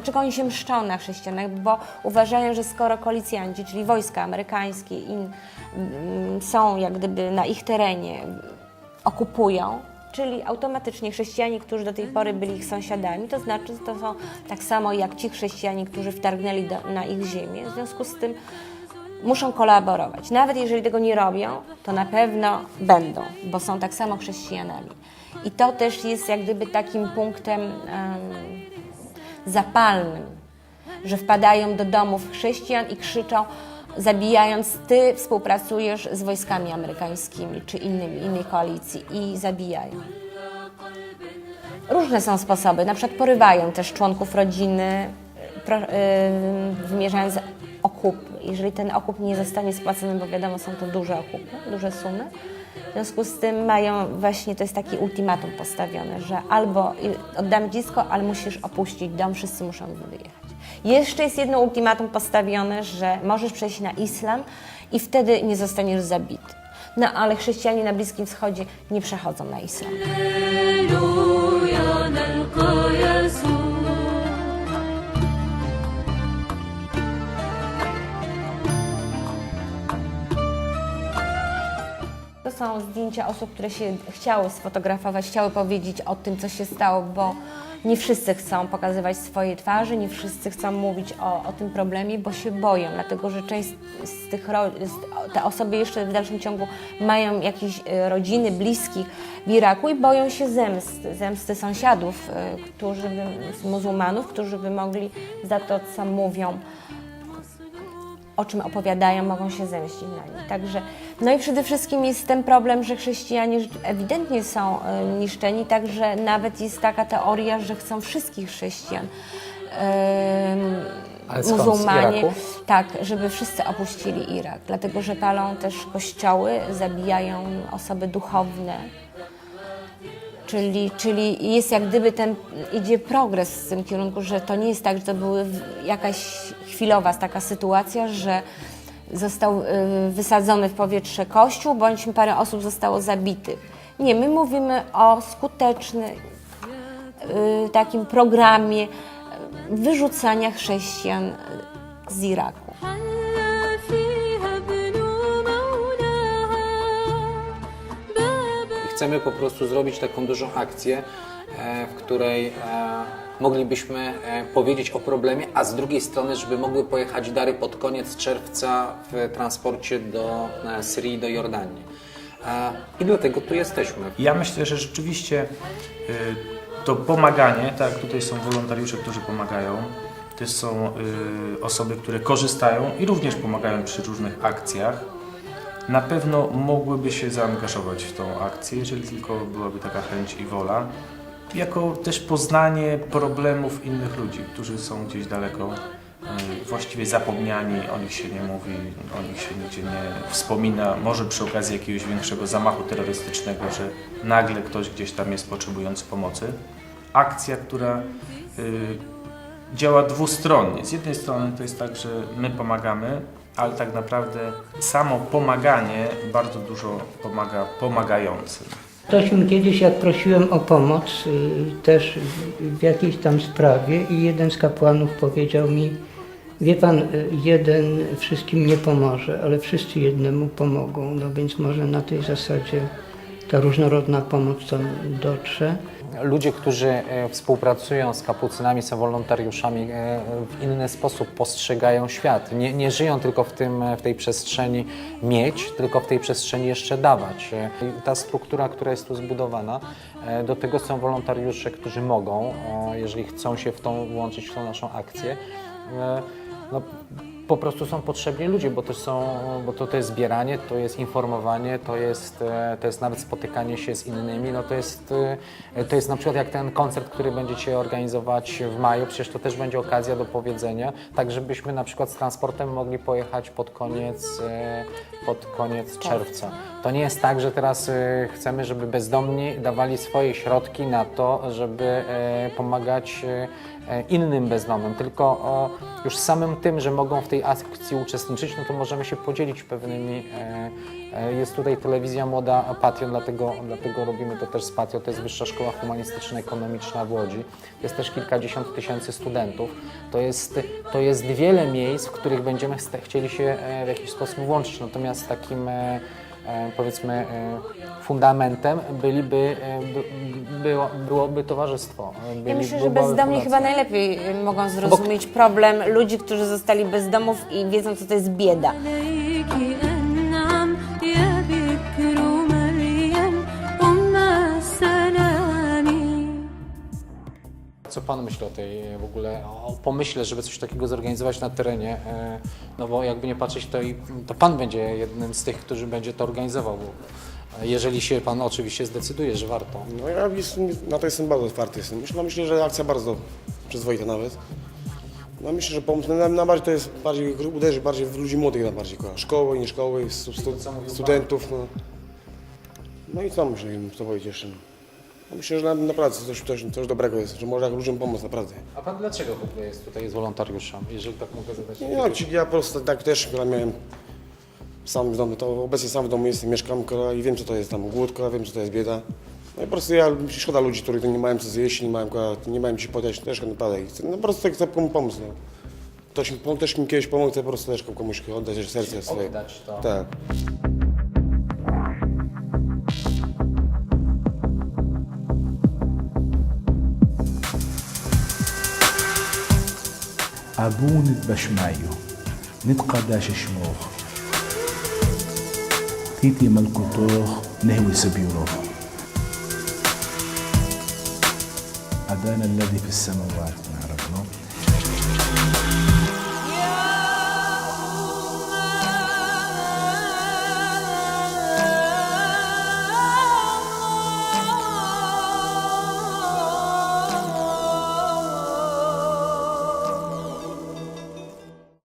Dlaczego oni się mszczą na chrześcijanach? Bo uważają, że skoro koalicjanci, czyli wojska amerykańskie in, mm, są jak gdyby na ich terenie, okupują, czyli automatycznie chrześcijanie, którzy do tej pory byli ich sąsiadami, to znaczy to są tak samo jak ci chrześcijanie, którzy wtargnęli do, na ich ziemię. W związku z tym muszą kolaborować. Nawet jeżeli tego nie robią, to na pewno będą, bo są tak samo chrześcijanami. I to też jest jak gdyby takim punktem em, zapalnym, że wpadają do domów chrześcijan i krzyczą, zabijając, ty współpracujesz z wojskami amerykańskimi czy innymi, innej koalicji i zabijają. Różne są sposoby, na przykład porywają też członków rodziny, pro, y, wymierzając okup. Jeżeli ten okup nie zostanie spłacony, bo wiadomo, są to duże okupy, duże sumy, w związku z tym mają właśnie, to jest taki ultimatum postawione, że albo oddam dziecko, ale musisz opuścić dom, wszyscy muszą wyjechać. Jeszcze jest jedno ultimatum postawione, że możesz przejść na islam i wtedy nie zostaniesz zabity. No ale chrześcijanie na Bliskim Wschodzie nie przechodzą na islam. Są zdjęcia osób, które się chciały sfotografować, chciały powiedzieć o tym, co się stało, bo nie wszyscy chcą pokazywać swoje twarzy, nie wszyscy chcą mówić o, o tym problemie, bo się boją, dlatego że część z tych z, te osoby jeszcze w dalszym ciągu mają jakieś e, rodziny, bliskich w Iraku i boją się zemsty, zemsty sąsiadów, e, którzy by, muzułmanów, którzy by mogli za to, co mówią, o czym opowiadają, mogą się zemścić na nich. Także, no i przede wszystkim jest ten problem, że chrześcijanie ewidentnie są e, niszczeni, także nawet jest taka teoria, że chcą wszystkich chrześcijan. Z muzułmanie, tak, żeby wszyscy opuścili Irak, dlatego że palą też kościoły, zabijają osoby duchowne, Czyli, czyli jest jak gdyby ten, idzie progres w tym kierunku, że to nie jest tak, że to była jakaś chwilowa taka sytuacja, że został y, wysadzony w powietrze kościół, bądź parę osób zostało zabitych. Nie, my mówimy o skutecznym y, takim programie wyrzucania chrześcijan z Iraku. Chcemy po prostu zrobić taką dużą akcję, e, w której e, moglibyśmy e, powiedzieć o problemie, a z drugiej strony, żeby mogły pojechać dary pod koniec czerwca w transporcie do Syrii, do Jordanii. I dlatego tu jesteśmy. Ja myślę, że rzeczywiście to pomaganie, tak, tutaj są wolontariusze, którzy pomagają, też są osoby, które korzystają i również pomagają przy różnych akcjach. Na pewno mogłyby się zaangażować w tą akcję, jeżeli tylko byłaby taka chęć i wola. Jako też poznanie problemów innych ludzi, którzy są gdzieś daleko, y, właściwie zapomniani, o nich się nie mówi, o nich się nigdzie nie wspomina. Może przy okazji jakiegoś większego zamachu terrorystycznego, że nagle ktoś gdzieś tam jest potrzebujący pomocy. Akcja, która y, działa dwustronnie. Z jednej strony to jest tak, że my pomagamy, ale tak naprawdę samo pomaganie bardzo dużo pomaga pomagającym. Ktoś mi kiedyś, jak prosiłem o pomoc, y, też w- jakiejś tam sprawie i jeden z kapłanów powiedział mi, wie pan, y, jeden wszystkim nie pomoże, ale wszyscy jednemu pomogą, no więc może na tej zasadzie ta różnorodna pomoc tam dotrze. Ludzie, którzy e, współpracują z kapucynami, są wolontariuszami, e, w inny sposób postrzegają świat. Nie, nie żyją tylko w, tym, w tej przestrzeni mieć, tylko w tej przestrzeni jeszcze dawać. E, i Ta struktura, która jest tu zbudowana, e, do tego są wolontariusze, którzy mogą, e, jeżeli chcą się w tą włączyć w tą naszą akcję. e, No, po prostu są potrzebni ludzie, bo to, są, bo to, to jest zbieranie, to jest informowanie, to jest, e, to jest nawet spotykanie się z innymi. No to, jest, e, to jest na przykład jak ten koncert, który będziecie organizować w maju, przecież to też będzie okazja do powiedzenia, tak żebyśmy na przykład z transportem mogli pojechać pod koniec, e, pod koniec czerwca. To nie jest tak, że teraz chcemy, żeby bezdomni dawali swoje środki na to, żeby pomagać innym bezdomnym, tylko o, już samym tym, że mogą w tej akcji uczestniczyć, no to możemy się podzielić pewnymi. E, e, jest tutaj telewizja młoda Patio, dlatego, dlatego robimy to też z Patio. To jest Wyższa Szkoła Humanistyczno-Ekonomiczna w Łodzi. Jest też kilkadziesiąt tysięcy studentów. To jest, to jest wiele miejsc, w których będziemy chcieli się e, w jakiś sposób włączyć. Natomiast takim e, e, powiedzmy e, fundamentem byliby, e, by, było, byłoby towarzystwo. E, Ja byli- myślę, że bezdomni chyba najlepiej mogą zrozumieć problem ludzi, którzy zostali bezdomów i wiedzą, co to jest bieda. Co Pan myśli o tej e, w ogóle, o pomyśle, żeby coś takiego zorganizować na terenie? E, No bo jakby nie patrzeć, to, i, to Pan będzie jednym z tych, którzy będzie to organizował. e, Jeżeli się Pan oczywiście zdecyduje, że warto. No ja jestem, na to jestem bardzo otwarty. Jestem. Myślę, myślę, że akcja bardzo przyzwoita nawet. No myślę, że pomysł na, na bardziej to jest bardziej uderzy bardziej w ludzi młodych na bardziej. Szkoły, nie szkoły, stu, stu, studentów. No. no i co myślę, co powiedzieć jeszcze? Myślę, że na, naprawdę coś, coś, coś dobrego jest, że może ludziom pomóc naprawdę. A Pan dlaczego w ogóle jest tutaj z wolontariuszem, jeżeli tak mogę zadać? Nie, no, ci- ja po prostu tak też która miałem sam w domu, to obecnie sam w domu jestem, mieszkam kurwa, i wiem co to jest tam głód, kurwa, wiem co to jest bieda. No i po prostu ja, szkoda ludzi, którzy nie mają co zjeść, nie mają, kurwa, nie mają ci podać, też naprawdę. I chcę, no po prostu tak chcę komuś pomóc. No. Ktoś mi, pom- też mi kiedyś pomógł, chcę po prostu też komuś oddać serce swoje. Oddać to. Tak. أبون بشمايو. نتقى داش شموخ تيتي ملكوتوخ نهوي سبيروخ أبانا الذي في السماوات.